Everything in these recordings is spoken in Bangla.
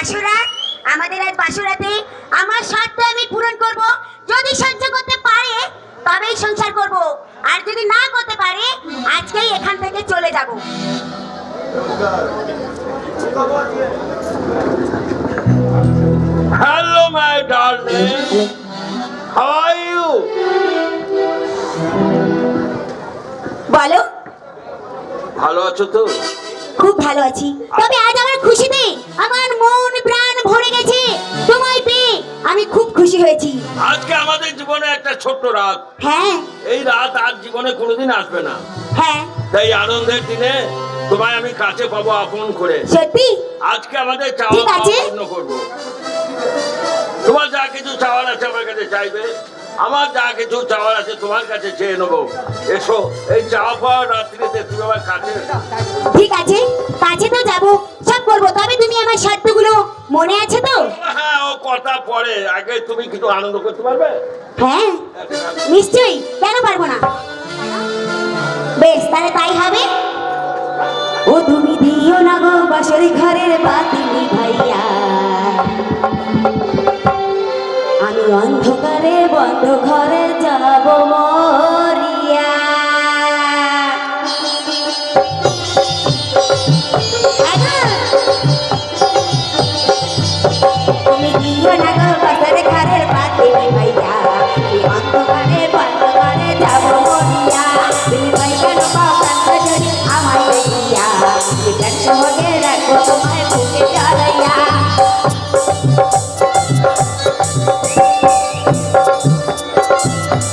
বাসুরা আমাদের আজ বাসুরাতে আমার শর্ত আমি পূরণ করব। যদি সহ্য করতে পারে তবেই সংসার করব। আর যদি না করতে পারে আজকেই এখান থেকে চলে যাব। Hello, my darling. How are you? বলো। ভালো আছো তো? খুব ভালো আছি। তবে আজ আমার খুশিতে আমার মন প্রাণ ভরে গেছে। তোমায় পেয়ে আমি খুব খুশি হয়েছি। আজকে আমাদের জীবনে একটা ছোট্ট রাত। হ্যাঁ। এই রাত আর জীবনে কোনোদিন আসবে না। হ্যাঁ। তাই আনন্দের দিনে তোমায় আমি কাছে পাবো আপন করে। সত্যি? আজকে আমাদের চাওয়া পূর্ণ করব। তোমার যা কিছু চাওয়ার আছে আমার কাছে চাইবে। আমার যা কিছু চাওয়ার আছে তোমার কাছে চেয়ে নেব। এসো এই চাওয়া পাওয়ার রাত্রিতে তুমি আমার কাছে ঠিক আছে কাছে তো যাব সব করব তবে তুমি আমার শর্তগুলো মনে আছে তো? হ্যাঁ ও কথা পরে আগে তুমি কিছু আনন্দ করতে পারবে? হ্যাঁ নিশ্চয়ই কেন পারব না? বেশ তাহলে তাই হবে। ও তুমি দিও না গো বাসর ঘরের বাতি বন্ধ ঘরে যাব মরিয়া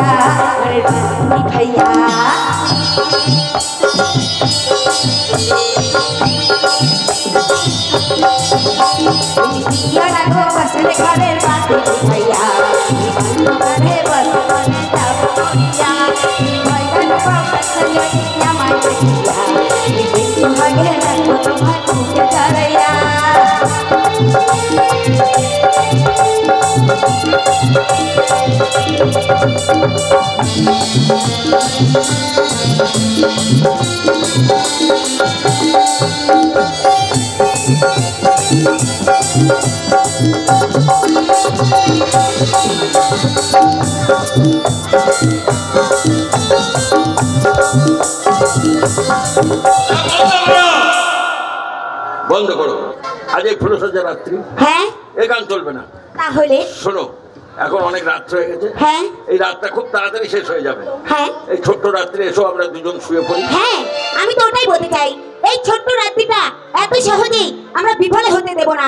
ভাসিয়া আরে বান্ধবী ভাইয়া ইয়া রাখো বসলে ঘরের বাতি ভাইয়া ঘরে বসলে যাব মরিয়া ভাইয়া বসলে আমায় দেখিয়া বেশি ভাগে রাখো তোমার বন্ধ করো। আজ এই ফুলসজ্জা রাত্রি। হ্যাঁ? এ গান চলবে না। তাহলে? শোনো এখন অনেক রাত্র হয়ে গেছে। হ্যাঁ। এই রাতটা খুব তাড়াতাড়ি শেষ হয়ে যাবে। হ্যাঁ। এই ছোট্ট রাত্রে এসো আমরা দুজন শুয়ে পড়ি। হ্যাঁ আমি তো ওটাই বলতে চাই। এই ছোট্ট রাত্রিটা এত সহজেই আমরা বিফলে হতে দেব না।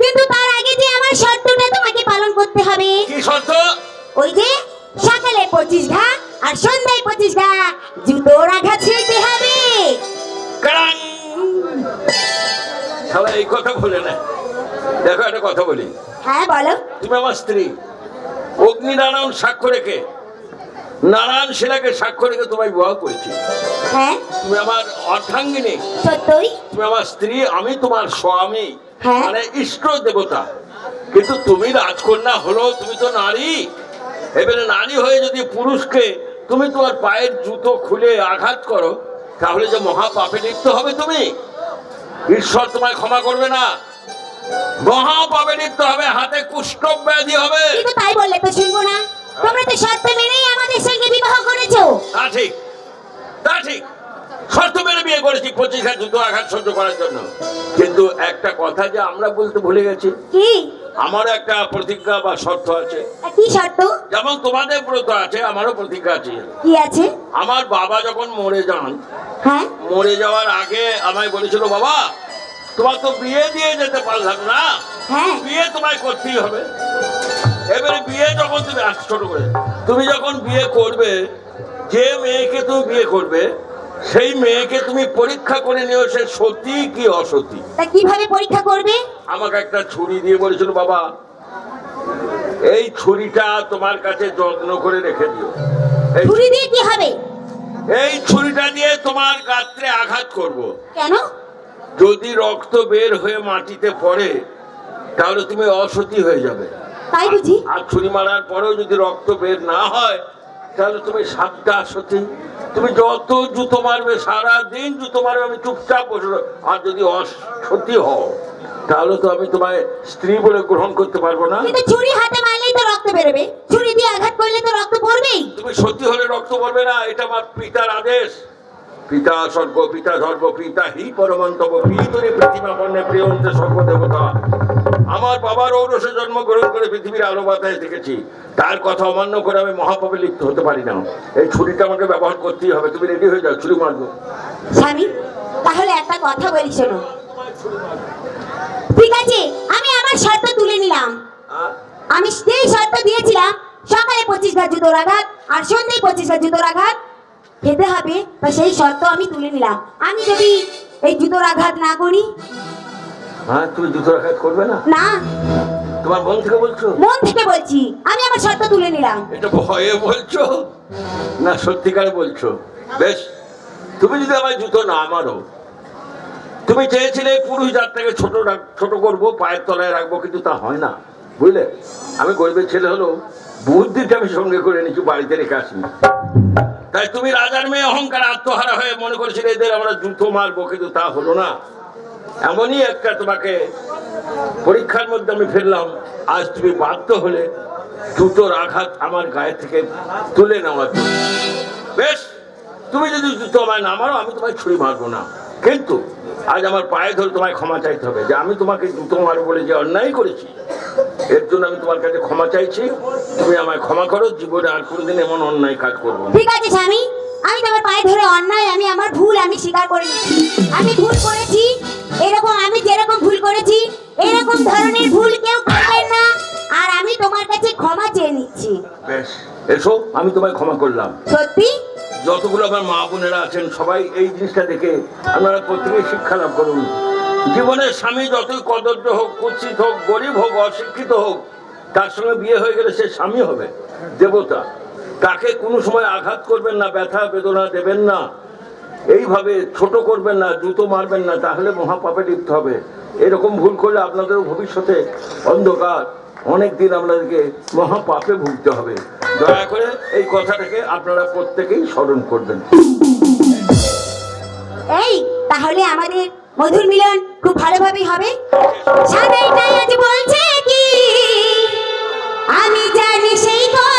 কিন্তু তার আগে যে আমার শর্তটা তোমাকে পালন করতে হবে। কি শর্ত? ওই যে সকালে পঁচিশ ঘা আর সন্ধ্যায় পঁচিশ ঘা। জুতোর আঘাত ছিঁড়তে হবে! সবাই এই কথা বলে না। দেখো একটা কথা বলি। হ্যাঁ বলো। তুমি আমার স্ত্রী। অগ্নি নারায়ণ সাক্ষ্য রেখে নারায়ণ শিলাকে সাক্ষ্য রেখে তোমায় বিবাহ করেছি। হ্যাঁ? তুমি আমার অর্ধাঙ্গিনী। সত্যই? তুমি আমার স্ত্রী আমি তোমার স্বামী। হ্যাঁ। মানে ইষ্ট দেবতা। কিন্তু তুমি রাজকন্যা হলো তুমি তো নারী। এবারে নারী হয়ে যদি পুরুষকে তুমি তোমার পায়ের জুতো খুলে আঘাত করো তাহলে যে মহাপাপে লিপ্ত হবে তুমি। ঈশ্বর তোমায় ক্ষমা করবে না। লিপ্ত হবে হাতে কুষ্ঠ ব্যাধি হবে। কিন্তু তাই বললে তো শুনব না। তোমরা তো শর্ত মেনেই আমাদের সঙ্গে ঠিক তা ঠিক। শর্ত মেরে বিয়ে করেছি পঁচিশ হাজার জুতো আঘাত সহ্য করার জন্য। কিন্তু একটা কথা যে আমরা বলতে ভুলে গেছি। কি? আমারও একটা প্রতিজ্ঞা বা শর্ত আছে। কি শর্ত? যেমন তোমাদের ব্রত আছে আমারও প্রতিজ্ঞা আছে। কি আছে? আমার বাবা যখন মরে যান হ্যাঁ? মরে যাওয়ার আগে আমায় বলেছিল বাবা তোমার তো বিয়ে দিয়ে যেতে পারলাম না। হ্যাঁ। বিয়ে তোমায় করতেই হবে। এবারে বিয়ে যখন তুমি ছোট করে তুমি যখন বিয়ে করবে যে মেয়েকে তুমি বিয়ে করবে সেই মেয়েকে তুমি পরীক্ষা করে নিও সে সত্যি কি অসত্যি তা কীভাবে পরীক্ষা করবে? আমাকে একটা ছুরি দিয়ে বলেছিল বাবা এই ছুরিটা তোমার কাছে যত্ন করে রেখে দিও। এই- ছুরি দিয়ে কি হবে? এই ছুরিটা দিয়ে তোমার গাত্রে আঘাত করব। কেন? যদি রক্ত বের হয়ে মাটিতে পড়ে তাহলে তুমি অসতী হয়ে যাবে। তাই বুঝি? আর ছুরি মারার পরেও যদি রক্ত বের না হয় তাহলে তুমি সাতটা সতী তুমি যত জুতো মারবে সারা দিন জুতো মারবে আমি চুপচাপ বসে আর যদি অসতী হও তাহলে তো আমি তোমায় স্ত্রী বলে গ্রহণ করতে পারব না। ছুরি হাতে মারলেই তো রক্ত বেরোবে। ছুরি দিয়ে আঘাত করলে তো রক্ত পড়বেই। তুমি সতী হলে রক্ত পড়বে না এটা আমার পিতার আদেশ। পিতা স্বর্গ পিতা ধর্ম পিতা হি পরমন্তব পিতরে পৃথিবী বর্ণে প্রিয়ন্তে সর্বদেবতা। আমার বাবার ঔরসে জন্মগ্রহণ করে পৃথিবীর আলো বাতায় দেখেছি। তার কথা অমান্য করে আমি মহাপাপে লিপ্ত হতে পারি না। এই ছুরিটা আমাকে ব্যবহার করতেই হবে। তুমি রেডি হয়ে যাও ছুরি মারবো। স্বামী তাহলে একটা কথা বলি শোনো। ঠিক আছে আমি আমার শর্ত তুলে নিলাম। আমি যেই শর্ত দিয়েছিলাম সকালে পঁচিশ বার জুতোর আঘাত আর সন্ধ্যায় পঁচিশ বার জুতোর আঘাত খেতে হবে তা সেই শর্ত আমি তুলে নিলাম। আমি যদি এই জুতোর আঘাত না করি? হ্যাঁ তুমি জুতো রাখাত করবে না? না। তোমার মন থেকে বলছো? মন থেকে বলছি। আমি আমার শর্ত তুলে নিলাম। এটা ভয়ে বলছো? না সত্যিকারে বলছো। বেশ তুমি যদি আমার জুতো না মারো তুমি চেয়েছিলে পুরুষ জাতটাকে ছোট ছোট করব পায়ের তলায় রাখব কিন্তু তা হয় না। বুঝলে? আমি গরিবের ছেলে হলো বুদ্ধিটা আমি সঙ্গে করে নিচ্ছি বাড়িতে রেখে আসিনি তাই তুমি রাজার মেয়ে অহংকার, আত্মহারা হয়ে মনে করেছিলে, এদের আমরা জুতো মারবো, কিন্তু তা হলো না। এমনই একটা তোমাকে পরীক্ষার মধ্যে আমি ফেললাম। আজ তুমি বাধ্য হলে জুতোর আঘাত আমার গায়ে থেকে তুলে নেওয়ার জন্য। বেশ, তুমি যদি জুতো আমায় না মারো, আমি তোমায় ছুরি মারবো না। কিন্তু আজ আমার পায়ে ধরে তোমায় ক্ষমা চাইতে হবে যে আমি তোমাকে জুতো মারবো বলে যে অন্যায় করেছি এর জন্য আমি তোমার কাছে ক্ষমা চাইছি। তুমি আমায় ক্ষমা করো জীবনে আর কোনোদিন এমন অন্যায় কাজ করব ঠিক আছে স্বামী। আমি তোমার পায়ে ধরে অন্যায় আমি আমার ভুল আমি স্বীকার করে নিচ্ছি আমি ভুল করেছি এরকম আমি যেরকম ভুল করেছি এরকম ধরনের ভুল কেউ করবেন না আর আমি তোমার কাছে ক্ষমা চেয়ে নিচ্ছি। বেশ এসো আমি তোমায় ক্ষমা করলাম। সত্যি? যতগুলো আমার মা বোনেরা আছেন সবাই এই জিনিসটা দেখে আপনারা প্রত্যেকে শিক্ষা লাভ করুন। জীবনের স্বামী যতই কদর্য হোক, কুৎসিত হোক, গরিব হোক, অশিক্ষিত হোক, তার সঙ্গে বিয়ে হয়ে গেলে সে স্বামী হবে, দেবতা। তাকে কোনো সময় আঘাত করবেন না, ব্যথা, বেদনা দেবেন না। এইভাবে ছোট করবেন না, জুতো মারবেন না, তাহলে মহাপাপে লিপ্ত হবে। এরকম ভুল করলে আপনাদেরও ভবিষ্যতে অন্ধকার। অনেক দিন আপনাদেরকে মহাপাপে ভুগতে হবে। দয়া করে এই কথাটাকে আপনারা প্রত্যেকেই স্মরণ করবেন। এই, তাহলে আমাদের মধুর মিলন খুব ভালোভাবেই হবে। সাদাইটাই আজ বলছে কি? আমি জানি সেই কথা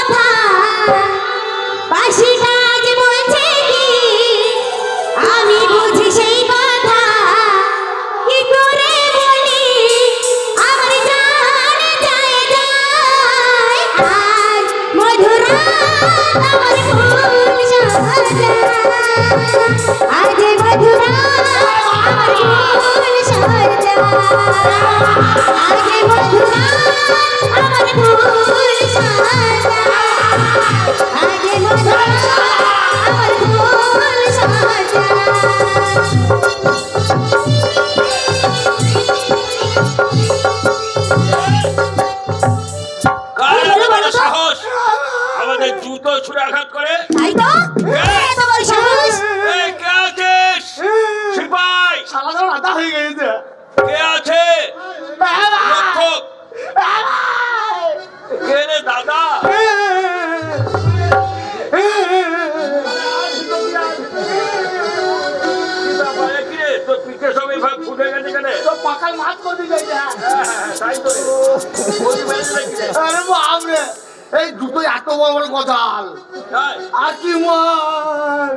এত বড় গজাল। তাই? আর কি মার।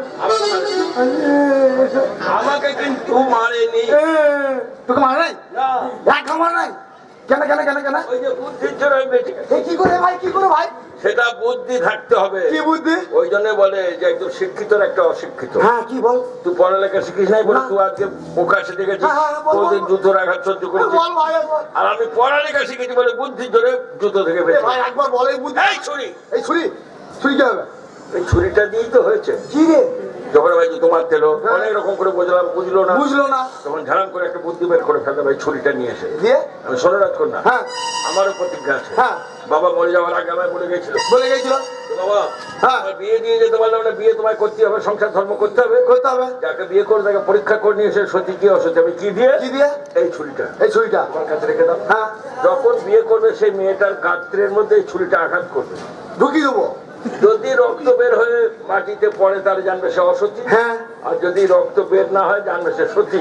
আমাকে কিন্তু মারেনি। তোকে মার নাই? এক আমার নাই? কেন কেন কেন কেন ওই যে বুদ্ধির জন্য বেঁচে কি করে ভাই কি করে ভাই? সেটা বুদ্ধি থাকতে হবে। কি বুদ্ধি? ওই জন্য বলে যে একজন শিক্ষিত একটা অশিক্ষিত। হ্যাঁ কি বল? তুই পড়ালেখা শিখিস নাই বলে। তুই আজকে পোকা শিখে গেছিস হ্যাঁ, হ্যাঁ, কোনদিন বল। জুতোর সহ্য করেছিস। আর আমি পড়ালেখা শিখেছি বলে বুদ্ধির জোরে জুতো থেকে বেঁচে ভাই একবার বলে বুদ্ধি। এই ছুরি। এই ছুরি ছুরি কি হবে? এই ছুরিটা দিয়েই তো হয়েছে। কি রে? যখন ভাই জুতো মারতে হ্যাঁ। অনেক রকম করে বুঝলাম বুঝলো না। বুঝলো না। তখন ঝাড়াম করে একটা বুদ্ধি বের করে ফেলতে ভাই ছুরিটা নিয়ে এসে। দিয়ে? আমি শোনো রাজকন্যা হ্যাঁ। আমারও প্রতিজ্ঞা আছে। হ্যাঁ। বাবা মরে যাওয়ার আগে আমায় বলে গেছিল। বলে গেছিল। বাবা হ্যাঁ। বিয়ে দিয়ে যেতে পারলাম না বিয়ে তোমায় করতে হবে সংসার ধর্ম করতে হবে। করতে হবে। যাকে বিয়ে করে তাকে পরীক্ষা করে নিয়ে এসে সত্যি কি অসত্যি আমি কি দিয়ে? কি দিয়ে? এই ছুরিটা। এই ছুরিটা। আমার কাছে রেখে দাও। হ্যাঁ। যখন বিয়ে করবে সেই মেয়েটার গাত্রের মধ্যে এই ছুরিটা আঘাত করবে। ঢুকিয়ে দেবো। যদি রক্ত বের হয়ে মাটিতে পড়ে তাহলে জানবে সে অসত্যি হ্যাঁ। আর যদি রক্ত বের না হয় জানবে সে সত্যি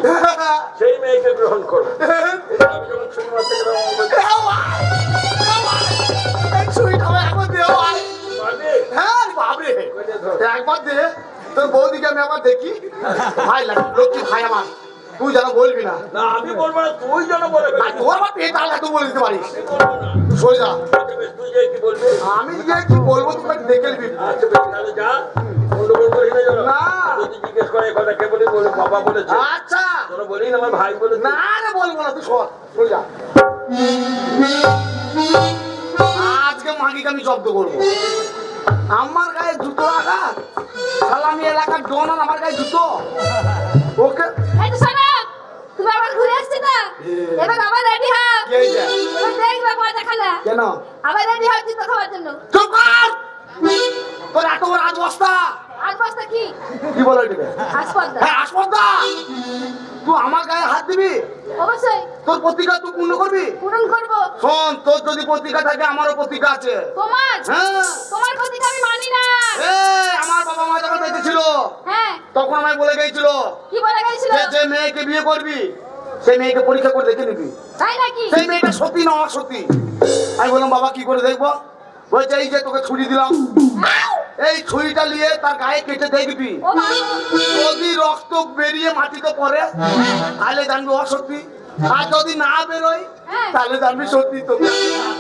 সেই মেয়েকে গ্রহণ করো। এটা আমি যখন ছুরি মারতে গেলাম আমার বলছে, এই ছুরিটা আমার একবার দে ভাই "বাবা, হ্যাঁ। একবার দে তোর বৌদিকে আমি একবার দেখি। ভাই লাগে লক্ষ্মী ভাই আমার। তুই যেন বলবি না। না আমি বলব না তুই যেন বলে আর তোর আমার পেট আলাদা তুই বলে দিতে পারিস। আমি বলব না। সরে যা। আচ্ছা তুই যে কি বলবি? আমি গিয়ে কি বলব তুই দেখে নিবি। আচ্ছা বেশ, তাহলে যা। গন্ডগোল করিস না যেন। না। যদি জিজ্ঞেস করে কথা কে বলি বলে বাবা বলেছে। আচ্ছা। তোরা বলি না আমার ভাই না রে বলব না তুই সর সরে যা। আজকে মাগিকে আমি জব্দ করব। আমার গায়ে জুতো রাখা সালামি এলাকার ডন আর আমার গায়ে জুতো। ওকে কেন? আবার রেডি হও জুতো খাওয়ার জন্য। চুপ কর! তোর এত বড় আজ বস্তা। আজ বস্তা কি? কি বলো এটাকে হাসপাতাল হ্যাঁ আসপর্দা তুই আমার গায়ে হাত দিবি? অবশ্যই। তোর প্রতিজ্ঞা তুই পূর্ণ করবি? পূরণ করব। শোন তোর যদি প্রতিজ্ঞা থাকে আমারও প্রতিজ্ঞা আছে। তোমার? হ্যাঁ। তোমার প্রতিকে আমি মানি না। আমার বাবা মা যখন বেঁচে ছিল হ্যাঁ। তখন আমায় বলে গেছিল কি বলে গেছিল? যে যে মেয়েকে বিয়ে করবি সেই মেয়েকে পরীক্ষা করে দেখে নিবি। সেই মেয়েটা সত্যি না অসত্যি আমি বললাম বাবা কি করে দেখব? বলছে এই যে তোকে ছুরি দিলাম। এই ছুরিটা নিয়ে তার গায়ে কেটে দেখবি। যদি রক্ত বেরিয়ে মাটিতে পড়ে তাহলে জানবি অসত্যি আর যদি না বেরোয় হ্যাঁ। তাহলে জানবি সত্যি তো শোনো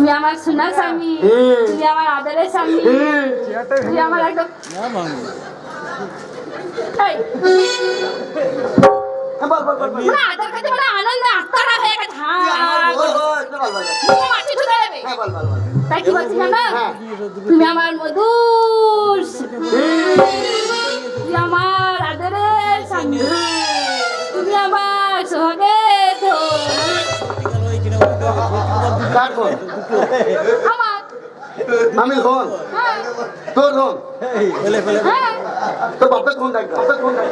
তুমি আমার সোনার স্বামী হুম। তুমি আমার আদরের স্বামী হুম। তুমি আমার একদম এই, হ্যাঁ, বল বল বল বল। মানে আদর কাছে মানে কার ফোন? আমার। আমি ফোন। হ্যাঁ। তোর ফোন? হ্যাঁ। তোর বাপের ফোন দেখ বাপের ফোন দেখ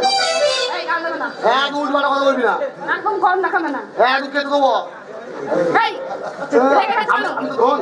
এক মারা কথা বলবি না। এক উঠে দেবো? আমি তো ফোন।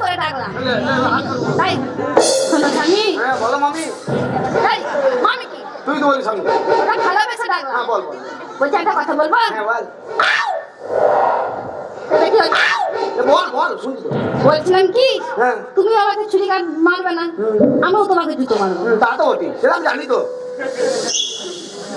করে ডাকলাম তাই? শোনো স্বামী? হ্যাঁ বলো মামি। এই, মামি কি? তুই তো বলিস আমি। হ্যাঁ বল বলছি একটা কথা বলব? হ্যাঁ বল? বল বল বলছিলাম কি? হ্যাঁ। তুমি আমাকে ছুরি কাট মারবে না। আমিও তোমাকে জুতো মারবো। তা তো বটি সেটা জানি তো।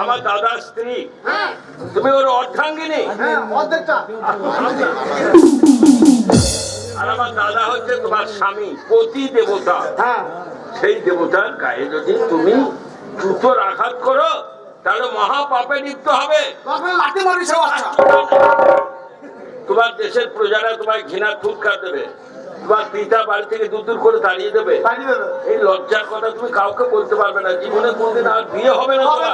আমার দাদার স্ত্রী। হ্যাঁ। তুমি ওর অর্ধাঙ্গিনী। হ্যাঁ আর আমার দাদা হচ্ছে তোমার স্বামী পতি দেবতা। হ্যাঁ। সেই দেবতার গায়ে যদি তুমি জুতোর আঘাত করো তাহলে মহা পাপে লিপ্ত হবে। তোমার দেশের প্রজারা তোমায় ঘৃণা ফুৎকার দেবে। তোমার পিতা বাড়ি থেকে দূর দূর করে তাড়িয়ে দেবে। এই লজ্জার কথা তুমি কাউকে বলতে পারবে না। জীবনে কোনদিন আর বিয়ে হবে না তোমার।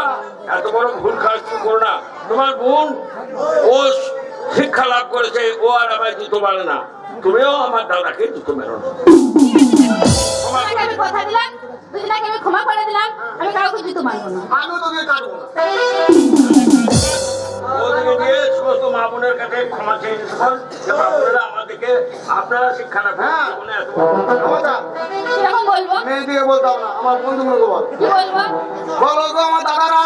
এত বড় ভুল কাজ করো না। তোমার বোন ও শিক্ষা লাভ করেছে ও আর আমায় জুতো মারে না। তুমিও আমার দাদাকে জুতো মেরো না। আমি কথা দিলাম দুজনাকে আমি ক্ষমা করে দিলাম আমি কাউকে জুতো মারবো না। আমিও তোকে কাটবো না। ওদিকে গিয়ে সমস্ত মা বোনের কাছে ক্ষমা চেয়ে বল বোনেরা আমাদেরকে আপনারা শিক্ষা না হ্যাঁ। বলব? মেয়েদিকে না আমার বন্ধুগুলোকে বল কি বলব? বলো গো আমার দাদারা।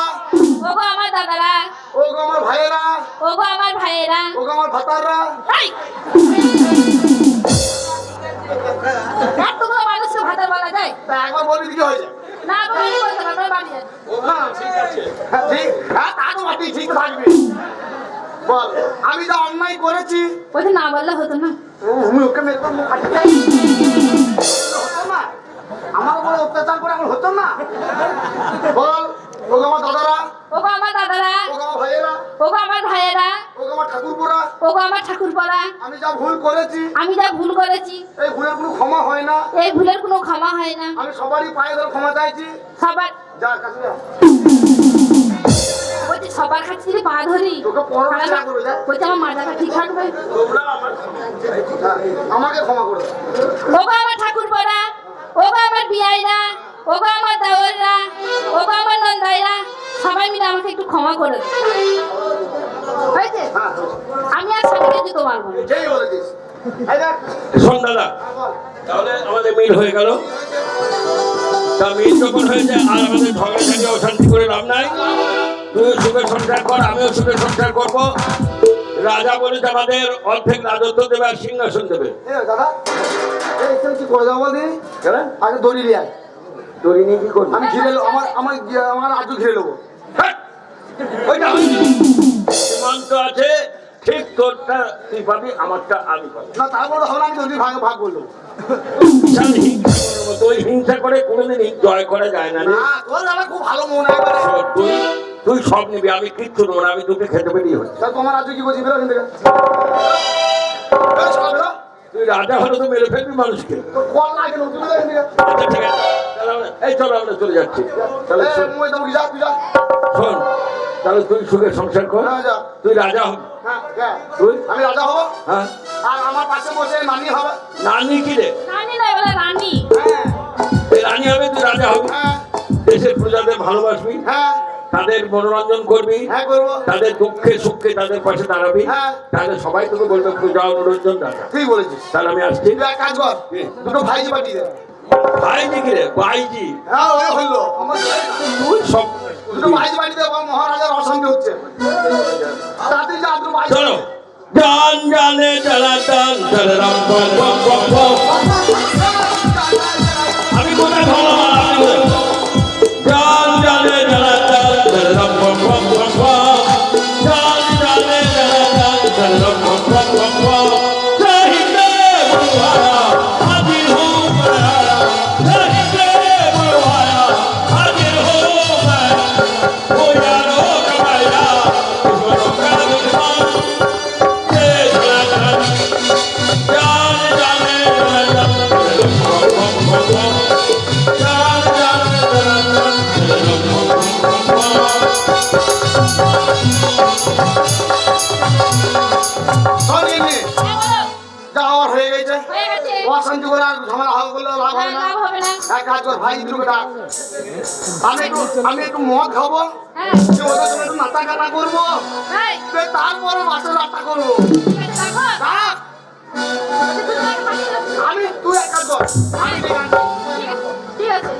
ওগো আমার দাদারা। ও গো আমার ভাইয়েরা। ওগো আমার ভাইয়েরা। ও আমার ভাতাররা। এই! এতগুলো মানুষকে ভাতার বলা যায়? তা একবার বলবি কি হয়ে যায় না আমি বলতে না, বাড়ি হ্যাঁ, ঠিক আছে। হ্যাঁ, ঠিক হ্যাঁ তো ঠিক থাকবে। বল আমি যা অন্যায় করেছি। বলছে না বললে হতো না। আমি ওকে মেরে দেবো, আমার উপরে অত্যাচার করে আমার হতো না। বল আমার দাদারা। ওগো আমার দাদারা। আমার ভাইয়েরা। ওগো আমার ভাইয়েরা। আমার ঠাকুরপুরা ওগো আমার আমি যা ভুল করেছি আমি যা ভুল করেছি এই ভুলের কোনো ক্ষমা হয় না। এই ভুলের কোনো ক্ষমা হয় না। আমি সবারই পায়ে ধরে ক্ষমা চাইছি। সবার যা। কাছে বলছি সবার কাছে যদি পা ধরি। বলছি আমার মাথাটা ঠিক থাকবে। আমাকে ক্ষমা করে। ওগো আমার ঠাকুরপড়া ওগো আমার বিয়াইরা। ওগো আমার দেওয়াররা ওগো আমার নন্দাইরা সবাই মিলে আমাকে একটু ক্ষমা করে। হয়েছে? হ্যাঁ আমি আর স্বামীকে এই দেখ। শোন দাদা তাহলে আমাদের মিল হয়ে গেল। তা মিল যখন আর আমাদের অশান্তি করে লাভ নাই। তুই সুখে সংসার কর আমিও সুখে সংসার করব। রাজা বলেছে আমাদের অর্ধেক রাজত্ব দেবে আর সিংহাসন দেবে। দাদা আগে দড়ি নিয়ে আয়। দড়ি নিয়ে কি করবি? আমি ঘিরে আমার আমার আমার আজও ঘিরে নেব ওইটা সীমান্ত আছে ঠিক তোরটা তুই পাবি আমারটা আমি পাবি। না তারপরে হবে আমি দড়ি ভাগ ভাগ বিশাল হিংসা করে কোনোদিন জয় করা যায় না না তোর দাদা খুব ভালো মন একবারে তুই তুই সব নিবি আমি কিচ্ছু নেব না আমি তোকে খেতে পেরিয়ে হচ্ছি তা তোমার আজও কি বলছি? বেরো। তুই রাজা হলে তো মেরে ফেলবি মানুষকে। কল না তুমি বেরো আচ্ছা ঠিক আছে। আমরা- এই চলো আমরা চলে যাচ্ছি। তাহলে শোন, মুই দেবো কি যা। তুই যা শোন তাহলে তুই সুখে সংসার কর। হ্যাঁ, তুই রাজা হবি। হ্যাঁ হ্যাঁ তুই? আমি রাজা হব? হ্যাঁ। আর আমার পাশে বসে নানি হবে। রানী কি রে? রানী নয় বলে রানী। হ্যাঁ। রানী হবে তুই রাজা হবি। হ্যাঁ। দেশের প্রজাদের ভালোবাসবি। হ্যাঁ। তাদের মনোরঞ্জন করবি। হ্যাঁ করব। তাদের দুঃখে সুখে তাদের পাশে দাঁড়াবি। হ্যাঁ। তাহলে সবাই তোকে বলবে পূজা মনোরঞ্জন রাজা। ঠিক বলেছিস। তাহলে আমি আসছি। তুই কাজ কর। দুটো ভাইজি পাঠিয়ে দে। ভাইজি কি ভাইজি হ্যাঁ ওই হইল। আমার তুই সব দুটো ভাইজি পাঠিয়ে মহারাজার অশান্তি হচ্ছে। তাড়াতাড়ি যা দুটো ভাইজি চলো। জান জানে চলা টান চলরাম পম পম পম পম আমি কোথায় ভাই দুটো ডাক। আমি একটু আমি একটু মদ খাব। হ্যাঁ। সঙ্গে কাটা করব। তারপরে রাতটা করব। আমি তুই এক কাজ কর। আমি ঠিক আছে।